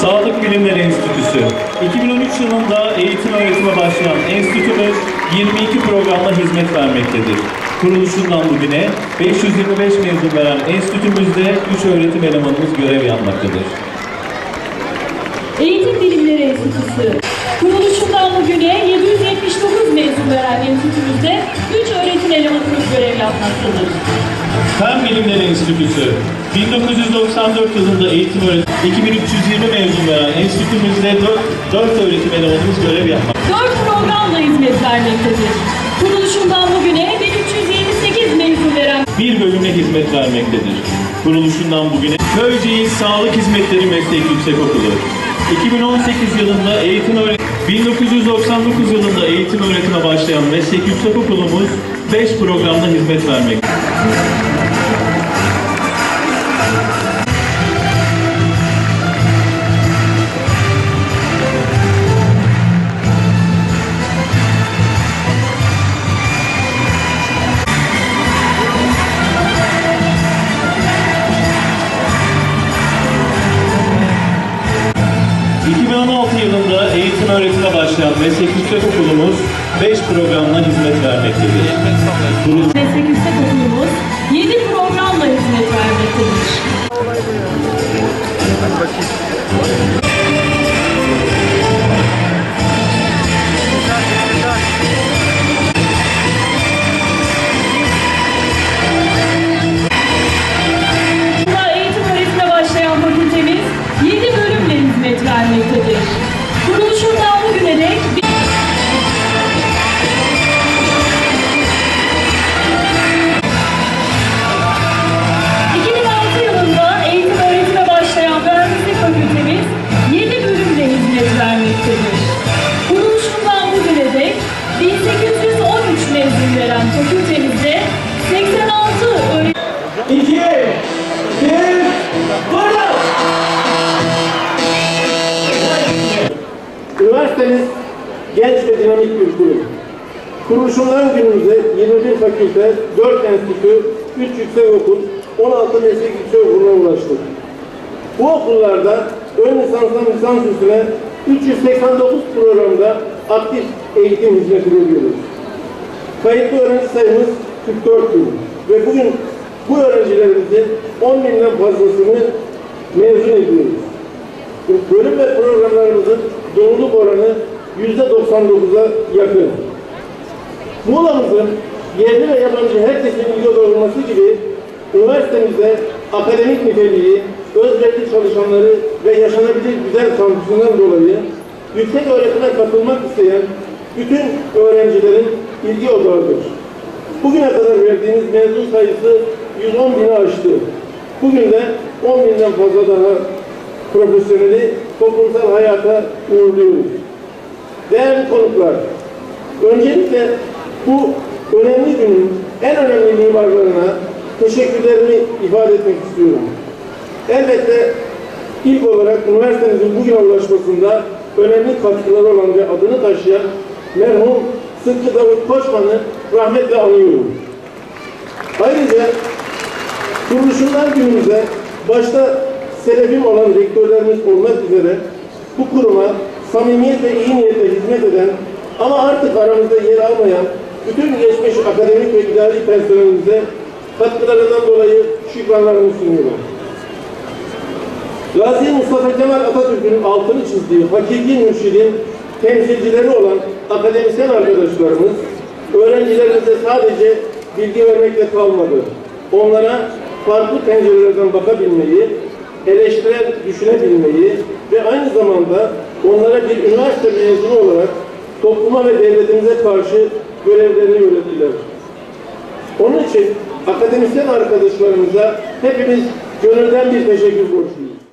Sağlık Bilimleri Enstitüsü. 2013 yılında eğitim öğretime başlayan enstitümüz 22 programla hizmet vermektedir. Kuruluşundan bugüne 525 mezun veren enstitümüzde 3 öğretim elemanımız görev yapmaktadır. Eğitim Bilimleri Enstitüsü. Kuruluşundan bugüne 779 mezun veren enstitümüzde 3 öğretim elemanımız görev yapmaktadır. Fen Bilimleri Enstitüsü. 1994 yılında eğitim öğretim 2320 mezun veren enstitümüzde 4, 4 öğretim elemanımız görev yapmaktadır. 4 programla hizmet vermektedir. Kuruluşundan bugüne 1378 mezun veren bir bölüme hizmet vermektedir. Kuruluşundan bugüne Köyceğiz Sağlık Hizmetleri Meslek Yüksekokulu. 2018 yılında eğitim öğretim 1999 yılında eğitim öğretime başlayan meslek yüksekokulumuz 5 programda hizmet vermektedir. ...2016 yılında eğitim öğretime başlayan meslek yüksekokulumuz 5 programla hizmet vermektedir. Meslek yüksekokulumuz 7 Üniversitemiz genç ve dinamik bir kurum. Kuruluşundan günümüze 21 fakülte, 4 enstitü, 3 yüksekokul, 16 meslek yüksekokulu'na ulaştık. Bu okullarda ön lisanstan lisans üstüne 389 programda aktif eğitim hizmeti veriyoruz. Kayıtlı öğrenci sayımız 44 bin ve bugün bu öğrencilerimizin 10 binden fazlasını mezun ediyoruz. Bölüm ve programlarımızın doğruluk oranı %99'a yakın. Muğla'mızın yerli ve yabancı herkesin ilgi olması gibi üniversitemizde akademik niteliği, özverili çalışanları ve yaşanabilir güzel kampüsünden dolayı yüksek öğretime katılmak isteyen bütün öğrencilerin ilgi odağıdır. Bugüne kadar verdiğimiz mezun sayısı 110 bini aştı. Bugün de 10 binden fazla daha profesyoneli toplumsal hayata uğurluyoruz. Değerli konuklar, öncelikle bu önemli günün en önemli mimarlarına teşekkürlerimi ifade etmek istiyorum. Elbette ilk olarak üniversitemizin bugüne ulaşmasında önemli katkıları olan ve adını taşıyan merhum Sıtkı Davut Koçman'ı rahmetle anıyorum. Ayrıca kuruluşundan günümüze başta selefim olan rektörlerimiz olmak üzere bu kuruma samimiyet ve iyi niyetle hizmet eden ama artık aramızda yer almayan bütün geçmiş akademik ve idari personelimize katkılarından dolayı şükranlarımı sunuyorum. Gazi Mustafa Kemal Atatürk'ün altını çizdiği hakiki mürşidin temsilcileri olan akademisyen arkadaşlarımız öğrencilerimize sadece bilgi vermekle kalmadı. Onlara farklı pencerelerden bakabilmeyi, eleştirel düşünebilmeyi ve aynı zamanda onlara bir üniversite mezunu olarak topluma ve devletimize karşı görevlerini yönettiler. Onun için akademisyen arkadaşlarımıza hepimiz gönülden bir teşekkür borçluyuz.